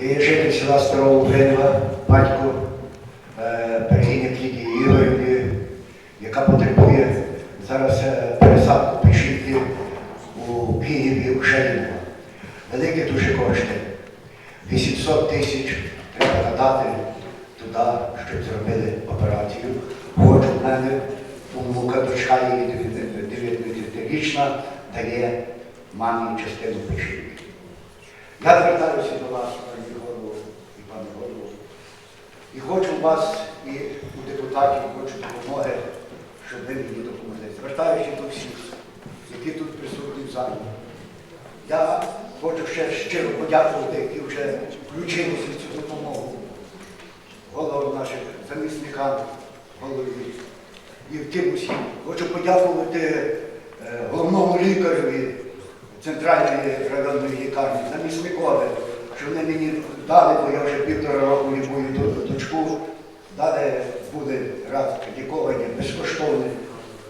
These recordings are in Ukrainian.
Є житель села Старого Угринова, батько е, Пергіні Клідії Ігорівни, яка потребує зараз е, пересадку печінки у Києві у Шеліново. Великі дуже кошти. 800 тисяч треба надати туди, щоб зробили операцію. Хочу в мене онука, дочка її 9-річна, дає мамі частину печінки. Я звертаюся до вас, пані голову і пане голову, і хочу вас, і у депутатів, хочу допомоги, щоб ви мені допомогли. Звертаюся до всіх, які тут присутні в залі. Я хочу ще щиро подякувати, які вже включилися в цю допомогу. Головам наших замісникам, голові і тим усім. Хочу подякувати е, головному лікареві центральної районної лікарні, замісникові, що вони мені дали, бо я вже півтора року лікую дочку, дали були раз лікування безкоштовне,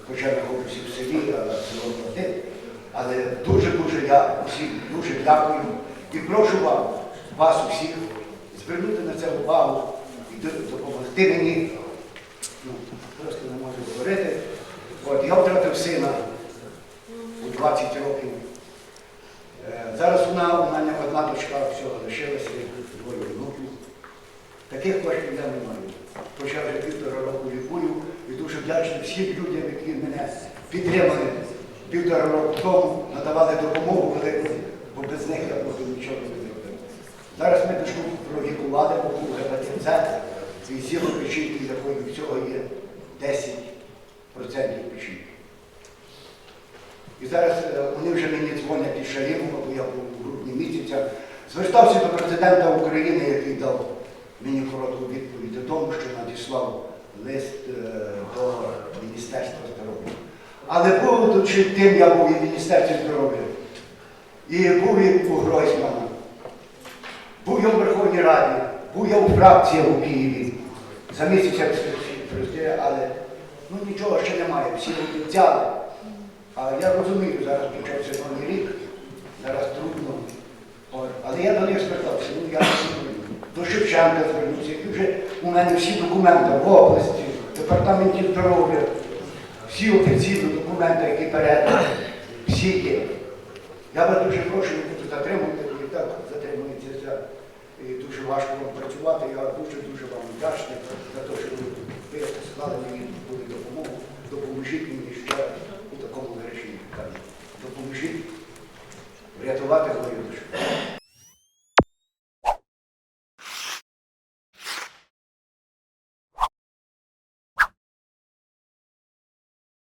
хоча знаходжуся в селі, а село платить. Але дуже-дуже я усім дуже дякую і прошу вам, вас усіх, звернути на це увагу і допомогти мені. Ну, просто не можу говорити. От, я втратив сина у 20 років. Е, Зараз вона, у мене одна дочка всього лишилася, двоє внуків. Таких коштів я не маю. Хоча вже півтора року лікую і дуже вдячний всім людям, які мене підтримали півтора року тому, надавали допомогу велику, бо без них я просто нічого не зробив. Зараз ми дошку пролікували, бо був гепатит С, і сіло печінки, якої всього є 10% печінки. І зараз е, вони вже мені дзвонять із Шалімова, бо я був у грудні місяця. Звертався до президента України, який дав мені коротку відповідь до тому, що надіслав лист е, до Міністерства здоров'я. Але був чи тим я був і в Міністерстві здоров'я, і був і у Гройсмана, був я у Верховній Раді, був я у фракціях у Києві. За місяць я але ну, нічого ще немає. Всі обіцяли. А я розумію, зараз почався новий рік, зараз трудно. Але я до них звертався, ну я розумію. До Шевченка звернувся, які вже у мене всі документи в області, в департаменті здоров'я, всі офіційні документи, які передані, всі є. Я вас дуже прошу, не буду затримувати, бо і так затримується. І дуже важко вам працювати. Я дуже-дуже вам вдячний за те, що ви ви мені допомогу. Допоможіть мені врятувати мою душу.